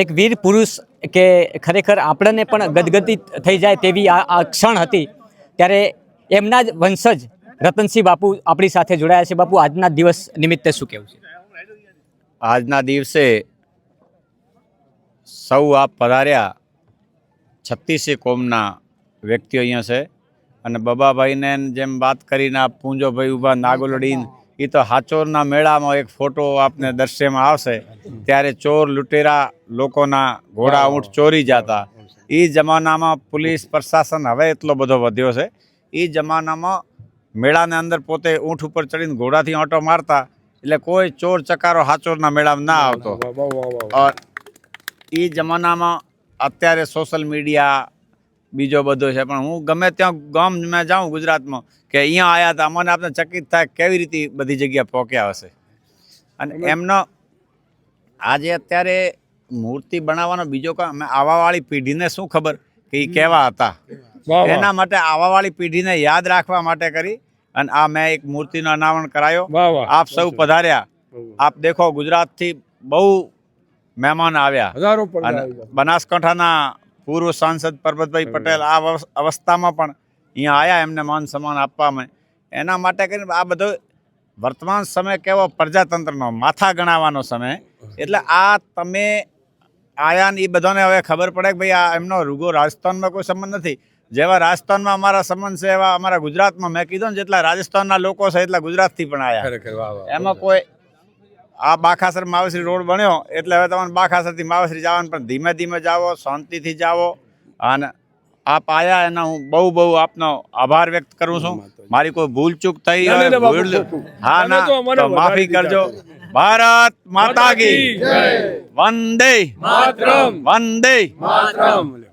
એક વીર પુરુષ કે ખરેખર આપણને પણ ગદગદિત થઈ જાય તેવી આ આ ક્ષણ હતી, ત્યારે એમના જ વંશજ રતનસિંહ બાપુ આપણી સાથે જોડાયા છે. બાપુ, આજના દિવસ નિમિત્તે શું કહેવું છે? આજના દિવસે સૌ આપ પધાર્યા છત્તીસે કોમના વ્યક્તિઓ અહીંયા છે. અને બબાભાઈને જેમ વાત કરીને આ પૂંજોભાઈ ઊભા, નાગોલડીન એ તો હાચોરના મેળામાં એક ફોટો આપને દ્રશ્યમાં આવશે. ત્યારે ચોર લૂંટેરા લોકોના ઘોડા ઊંટ ચોરી જતા. એ જમાનામાં પોલીસ પ્રશાસન હવે એટલો બધો વધ્યો છે. એ જમાનામાં મેળાને અંદર પોતે ઊંટ ઉપર ચડીને ઘોડાથી ઓટો મારતા. એટલે કોઈ ચોર ચકારો હાચોરના મેળામાં ના આવતો. એ જમાનામાં અત્યારે સોશિયલ મીડિયા બીજો બધો છે. પણ હું ગમે ત્યાં ગામ મેં જાઉં ગુજરાતમાં કે અહીંયા આવ્યા હતા મને આપણે ચકિત થાય કેવી રીતે બધી જગ્યા પહોંચ્યા હશે. અને એમનો આજે અત્યારે મૂર્તિ બનાવવાનો બીજો કામ અમે આવાવાળી પેઢીને શું ખબર કે એ કેવા હતા. એના માટે આવાવાળી પેઢીને યાદ રાખવા માટે કરી અને આ મેં એક મૂર્તિનો અનાવરણ કરાયો. આપ સૌ પધાર્યા. આપ દેખો ગુજરાતથી બહુ મહેમાન આવ્યા. બનાસકાંઠાના પૂર્વ સાંસદ પરબતભાઈ પટેલ આ અવસ- અવસ્થામાં પણ અહીંયા આવ્યા એમને માન સન્માન આપવામાં. એના માટે કરીને આ બધો વર્તમાન સમય કેવો પ્રજાતંત્રનો માથા ગણાવવાનો સમય. એટલે આ તમે આયા ને એ બધાને હવે ખબર પડે કે ભાઈ આ એમનો રૂગો રાજસ્થાનમાં કોઈ સંબંધ નથી. જેવા રાજસ્થાનમાં અમારા સંબંધ છે એવા અમારા ગુજરાતમાં મેં કીધું ને જેટલા રાજસ્થાનના લોકો છે એટલા ગુજરાતથી પણ આવ્યા એમાં કોઈ આ બાખાસર માવસરી રોડ બન્યો એટલે હવે તમારે બાખાસરથી માવસરી જવાનું પણ ધીમે ધીમે જાઓ શાંતિથી જાઓ. અને આ પાયા એના હું બહુ બહુ આપનો આભાર વ્યક્ત કરું છું. મારી કોઈ ભૂલ ચૂક થઈ. હા ના તો માફી કરજો. ભારત માતા કી જય. વંદે. માતરમ. વંદે. માતરમ.